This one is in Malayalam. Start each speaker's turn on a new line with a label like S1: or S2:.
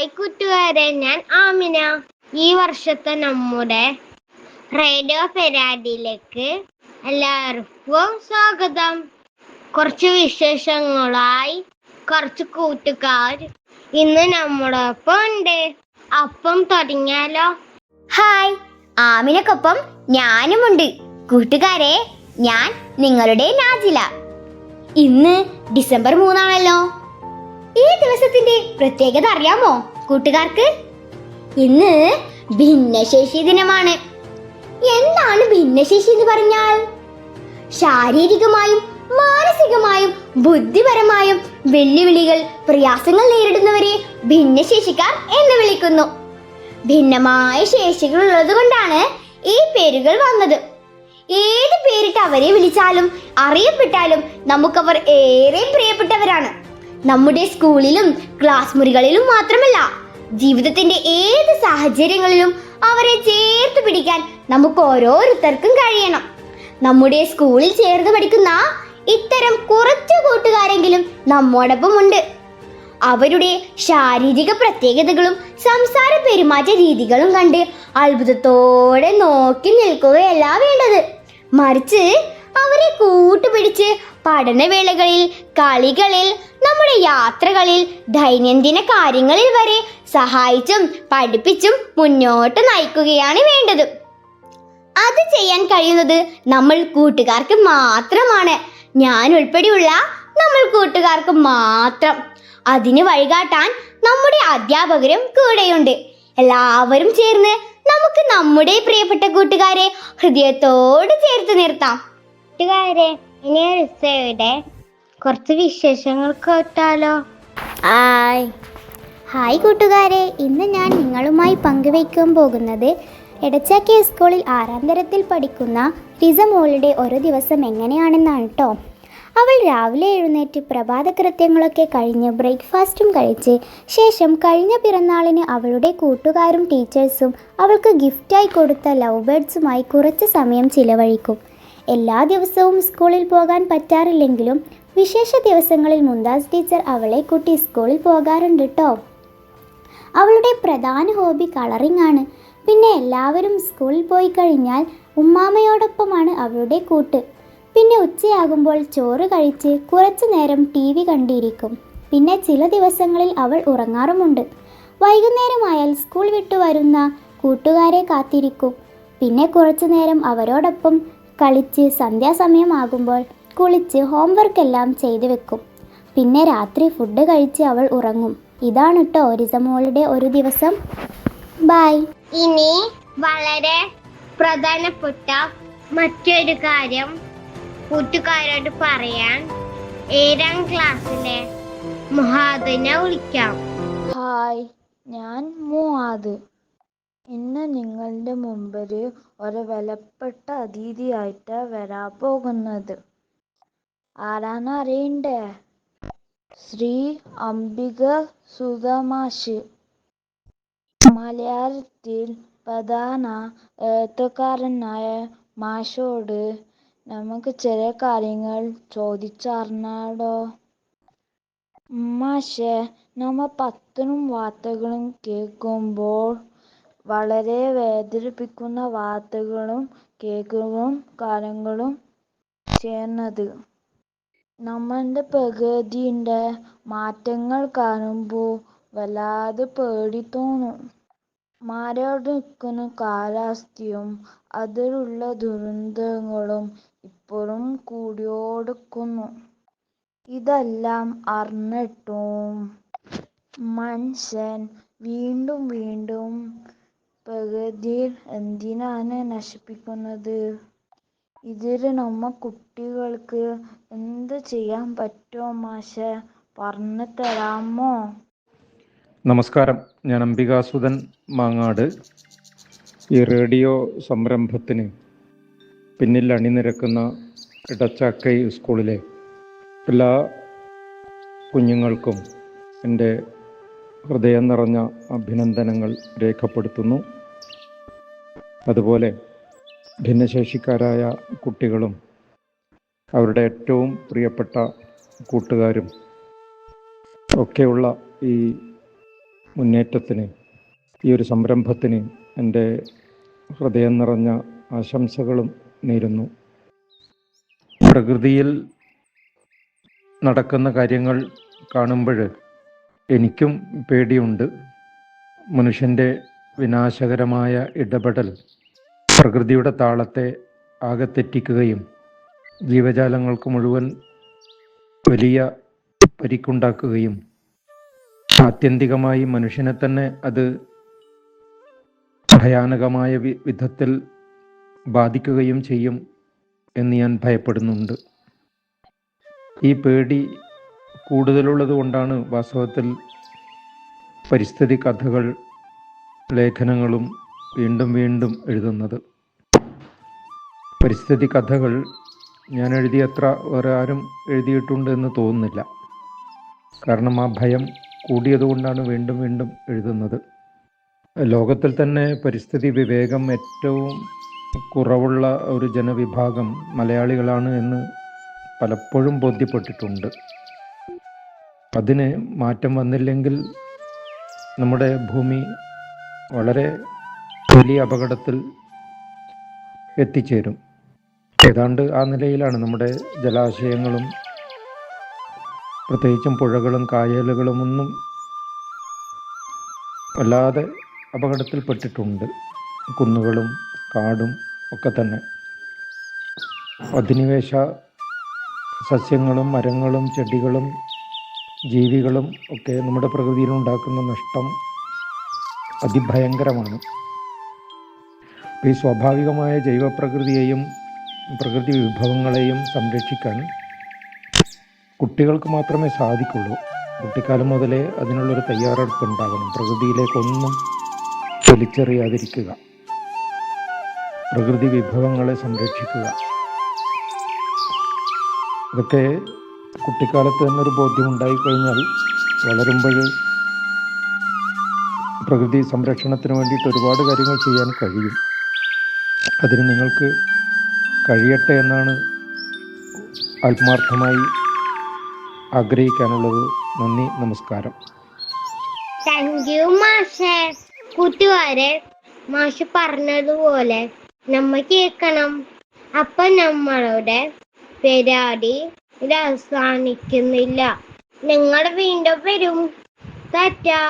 S1: ഹായ് കൂട്ടുകാരെ ഞാൻ ആമിന. ഈ വർഷത്തെ നമ്മുടെ റേഡിയോ പരാതിയിലേക്ക് എല്ലാവർക്കും സ്വാഗതം. കുറച്ച് വിശേഷങ്ങളായി കുറച്ച് കൂട്ടുകാർ ഇന്ന് നമ്മളൊപ്പം ഉണ്ട്. അപ്പം തുടങ്ങിയാലോ?
S2: ഹായ് ആമിനക്കൊപ്പം ഞാനുമുണ്ട്. കൂട്ടുകാരെ ഞാൻ നിങ്ങളുടെ നാജില. ഇന്ന് ഡിസംബർ മൂന്നാണല്ലോ. ഈ ദിവസത്തിന്റെ പ്രത്യേകത അറിയാമോ കൂട്ടുകാർക്ക്? ഇന്ന് ഭിന്നശേഷി ദിനമാണ്. എന്താണ് ഭിന്നശേഷി എന്ന് പറഞ്ഞാൽ? ശാരീരികമായും മാനസികമായും ബുദ്ധിപരമായും വെല്ലുവിളികൾ പ്രയാസങ്ങൾ നേരിടുന്നവരെ ഭിന്നശേഷിക്കാർ എന്ന് വിളിക്കുന്നു. ഭിന്നമായ ശേഷികൾ ഉള്ളത് കൊണ്ടാണ് ഈ പേരുകൾ വന്നത്. ഏത് പേരിട്ട് അവരെ വിളിച്ചാലും അറിയപ്പെട്ടാലും നമുക്കവർ ഏറെ പ്രിയപ്പെട്ടവരാണ്. നമ്മുടെ സ്കൂളിലും ക്ലാസ് മുറികളിലും മാത്രമല്ല ജീവിതത്തിന്റെ ഏത് സാഹചര്യങ്ങളിലും അവരെ ചേർത്ത് പിടിക്കാൻ നമുക്ക് ഓരോരുത്തർക്കും കഴിയണം. നമ്മുടെ സ്കൂളിൽ ചേർന്ന് പഠിക്കുന്ന ഇത്തരം കുറച്ചു കൂട്ടുകാരെങ്കിലും നമ്മോടൊപ്പം ഉണ്ട് അവരുടെ ശാരീരിക പ്രത്യേകതകളും സംസാര പെരുമാറ്റ രീതികളും കണ്ട് അത്ഭുതത്തോടെ നോക്കി നിൽക്കുകയല്ല വേണ്ടത്. മറിച്ച് അവരെ കൂട്ടുപിടിച്ച് പഠനവേളകളിൽ കളികളിൽ നമ്മുടെ യാത്രകളിൽ ദൈനംദിന കാര്യങ്ങളിൽ വരെ സഹായിച്ചും പഠിപ്പിച്ചും മുന്നോട്ട് നയിക്കുകയാണ് വേണ്ടത്. അത് ചെയ്യാൻ കഴിയുന്നത് നമ്മൾ കൂട്ടുകാർക്ക് മാത്രമാണ്. ഞാൻ ഉൾപ്പെടെയുള്ള നമ്മൾ കൂട്ടുകാർക്ക് മാത്രം. അതിന് വഴികാട്ടാൻ നമ്മുടെ അധ്യാപകരും കൂടെയുണ്ട്. എല്ലാവരും ചേർന്ന് നമുക്ക് നമ്മുടെ പ്രിയപ്പെട്ട കൂട്ടുകാരെ ഹൃദയത്തോട് ചേർത്ത് നിർത്താം.
S1: കൂട്ടുകാരെ ഇനി റിസയുടെ കുറച്ച് വിശേഷങ്ങൾ കേട്ടാലോ.
S2: ഹായ്. ഹായ് കൂട്ടുകാരെ. ഇന്ന് ഞാൻ നിങ്ങളുമായി പങ്കുവയ്ക്കാൻ പോകുന്നത് എടച്ചാക്കിയ സ്കൂളിൽ ആറാം തരത്തിൽ പഠിക്കുന്ന റിസ മോളുടെ ഒരു ദിവസം എങ്ങനെയാണെന്നാണ് കേട്ടോ അവൾ രാവിലെ എഴുന്നേറ്റ് പ്രഭാത കൃത്യങ്ങളൊക്കെ കഴിഞ്ഞ് ബ്രേക്ക്ഫാസ്റ്റും കഴിച്ച് ശേഷം കഴിഞ്ഞ പിറന്നാളിന് അവളുടെ കൂട്ടുകാരും ടീച്ചേഴ്സും അവൾക്ക് ഗിഫ്റ്റായി കൊടുത്ത ലവ് ബേർഡ്സുമായി കുറച്ച് സമയം ചിലവഴിക്കും. എല്ലാ ദിവസവും സ്കൂളിൽ പോകാൻ പറ്റാറില്ലെങ്കിലും വിശേഷ ദിവസങ്ങളിൽ മുന്താസ് ടീച്ചർ അവളെ കുട്ടി സ്കൂളിൽ പോകാറുണ്ട് കേട്ടോ അവളുടെ പ്രധാന ഹോബി കളറിംഗ് ആണ്. പിന്നെ എല്ലാവരും സ്കൂളിൽ പോയി കഴിഞ്ഞാൽ ഉമ്മാമയോടൊപ്പമാണ് അവളുടെ കൂട്ട്. പിന്നെ ഉച്ചയാകുമ്പോൾ ചോറ് കഴിച്ച് കുറച്ചു നേരം ടി വി കണ്ടിരിക്കും. പിന്നെ ചില ദിവസങ്ങളിൽ അവൾ ഉറങ്ങാറുമുണ്ട്. വൈകുന്നേരമായാൽ സ്കൂൾ വിട്ടു വരുന്ന കൂട്ടുകാരെ കാത്തിരിക്കും. പിന്നെ കുറച്ചു നേരം അവരോടൊപ്പം കളിച്ച് സന്ധ്യാസമയമാകുമ്പോൾ കുളിച്ച് ഹോംവർക്ക് എല്ലാം ചെയ്തു വെക്കും. പിന്നെ രാത്രി ഫുഡ് കഴിച്ച് അവൾ ഉറങ്ങും. ഇതാണ് കേട്ടോ റിസമോളുടെ ഒരു ദിവസം. ബൈ
S1: ഇനി വളരെ പ്രധാനപ്പെട്ട മറ്റൊരു കാര്യം കൂട്ടുകാരോട് പറയാൻ ഏഴാം ക്ലാസ്സിലെ മുഹാദിനെ വിളിക്കാം.
S3: ഹായ് ഞാൻ മുആദ് ഇന്ന് നിങ്ങളുടെ മുമ്പിൽ ഒരു വിലപ്പെട്ട അതിഥിയായിട്ട് വരാൻ പോകുന്നത്. ആരാന്ന് അറിയണ്ടേ? ശ്രീ അംബിക സുധമാഷ്. മലയാളത്തിൽ പ്രധാന എഴുത്തുകാരനായ മാഷോട് നമുക്ക് ചില കാര്യങ്ങൾ ചോദിച്ചറിഞ്ഞാടോ മാഷെ നമ്മ പത്തനും വാർത്തകളും കേൾക്കുമ്പോൾ വളരെ വേദനിപ്പിക്കുന്ന വാർത്തകളും കേൾക്കുകയും കാര്യങ്ങളും ചെയ്യുന്നത്. നമ്മളുടെ പ്രകൃതിന്റെ മാറ്റങ്ങൾ കാണുമ്പോൾ വല്ലാതെ പേടി തോന്നും. മാറിയോട് നിൽക്കുന്ന കാലാവസ്ഥയും അതിലുള്ള ദുരന്തങ്ങളും ഇപ്പോഴും കൂടിയോടുക്കുന്നു. ഇതെല്ലാം അറിഞ്ഞിട്ടും മനുഷ്യൻ വീണ്ടും വീണ്ടും പ്രകൃതി എന്തിനാണ് നശിപ്പിക്കുന്നത്? ഇതിൽ നമ്മ കുട്ടികൾക്ക് എന്ത് ചെയ്യാൻ പറ്റുമോ മാഷെ? പറഞ്ഞു തരാമോ?
S4: നമസ്കാരം. ഞാൻ അംബികാസുധൻ മാങ്ങാട്. ഈ റേഡിയോ സംരംഭത്തിന് പിന്നിൽ അണിനിരക്കുന്ന ഇടച്ചാക്കൈ സ്കൂളിലെ എല്ലാ കുഞ്ഞുങ്ങൾക്കും എന്റെ ഹൃദയം നിറഞ്ഞ അഭിനന്ദനങ്ങൾ രേഖപ്പെടുത്തുന്നു. അതുപോലെ ഭിന്നശേഷിക്കാരായ കുട്ടികളും അവരുടെ ഏറ്റവും പ്രിയപ്പെട്ട കൂട്ടുകാരും ഒക്കെയുള്ള ഈ മുന്നേറ്റത്തിന് ഈ ഒരു സംരംഭത്തിന് എന്റെ ഹൃദയം നിറഞ്ഞ ആശംസകളും നേരുന്നു. പ്രകൃതിയിൽ നടക്കുന്ന കാര്യങ്ങൾ കാണുമ്പോൾ എനിക്കും പേടിയുണ്ട്. മനുഷ്യന്റെ വിനാശകരമായ ഇടപെടൽ പ്രകൃതിയുടെ താളത്തെ ആകെ തെറ്റിക്കുകയും ജീവജാലങ്ങൾക്ക് മുഴുവൻ വലിയ പരിക്കുണ്ടാക്കുകയും ആത്യന്തികമായി മനുഷ്യനെ തന്നെ അത് ഭയാനകമായ വിധത്തിൽ ബാധിക്കുകയും ചെയ്യും എന്ന് ഞാൻ ഭയപ്പെടുന്നുണ്ട്. ഈ പേടി കൂടുതലുള്ളത് കൊണ്ടാണ് വാസ്തവത്തിൽ പരിസ്ഥിതി കഥകൾ ലേഖനങ്ങളും വീണ്ടും വീണ്ടും എഴുതുന്നത്. പരിസ്ഥിതി കഥകൾ ഞാൻ എഴുതിയത്ര വേറെ ആരും എഴുതിയിട്ടുണ്ട് എന്ന് തോന്നുന്നില്ല. കാരണം ആ ഭയം കൂടിയതുകൊണ്ടാണ് വീണ്ടും വീണ്ടും എഴുതുന്നത്. ലോകത്തിൽ തന്നെ പരിസ്ഥിതി വിവേകം ഏറ്റവും കുറവുള്ള ഒരു ജനവിഭാഗം മലയാളികളാണ് എന്ന് പലപ്പോഴും ബോധ്യപ്പെട്ടിട്ടുണ്ട്. അതിന് മാറ്റം വന്നില്ലെങ്കിൽ നമ്മുടെ ഭൂമി വളരെ വലിയ അപകടത്തിൽ എത്തിച്ചേരും. ഏതാണ്ട് ആ നിലയിലാണ് നമ്മുടെ ജലാശയങ്ങളും പ്രത്യേകിച്ചും പുഴകളും കായലുകളും ഒന്നും വല്ലാതെ അപകടത്തിൽപ്പെട്ടിട്ടുണ്ട്. കുന്നുകളും കാടും ഒക്കെ തന്നെ. അധിനിവേശ സസ്യങ്ങളും മരങ്ങളും ചെടികളും ജീവികളും ഒക്കെ നമ്മുടെ പ്രകൃതിയിൽ ഉണ്ടാക്കുന്ന നഷ്ടം അതിഭയങ്കരമാണ്. ഈ സ്വാഭാവികമായ ജൈവപ്രകൃതിയെയും പ്രകൃതി വിഭവങ്ങളെയും സംരക്ഷിക്കാൻ കുട്ടികൾക്ക് മാത്രമേ സാധിക്കുള്ളൂ. കുട്ടിക്കാലം മുതലേ അതിനുള്ളൊരു തയ്യാറെടുപ്പ് ഉണ്ടാകണം പ്രകൃതിയിലേക്കൊന്നും വലിച്ചെറിയാതിരിക്കുക. പ്രകൃതി വിഭവങ്ങളെ സംരക്ഷിക്കുക. ഇതൊക്കെ കുട്ടിക്കാലത്ത് തന്നെ ഒരു ബോധ്യം ഉണ്ടായിക്കഴിഞ്ഞാൽ വളരുമ്പോൾ പ്രകൃതി സംരക്ഷണത്തിന് വേണ്ടിയിട്ട് ഒരുപാട് കാര്യങ്ങൾ ചെയ്യാൻ കഴിയും. അതിന് നിങ്ങൾക്ക് കഴിയട്ടെ എന്നാണ് ആത്മാർത്ഥമായി ആഗ്രഹിക്കാനുള്ളത്. നന്ദി നമസ്കാരം.
S1: താങ്ക് യു മാഷേ. കൂട്ടുകാരെ മാഷ് പറഞ്ഞതുപോലെ നമ്മ കേൾക്കണം. അപ്പം നമ്മളുടെ പരിപാടി ഇത് അവസാനിക്കുന്നില്ല നിങ്ങൾ വീണ്ടും വരും. ടാറ്റാ.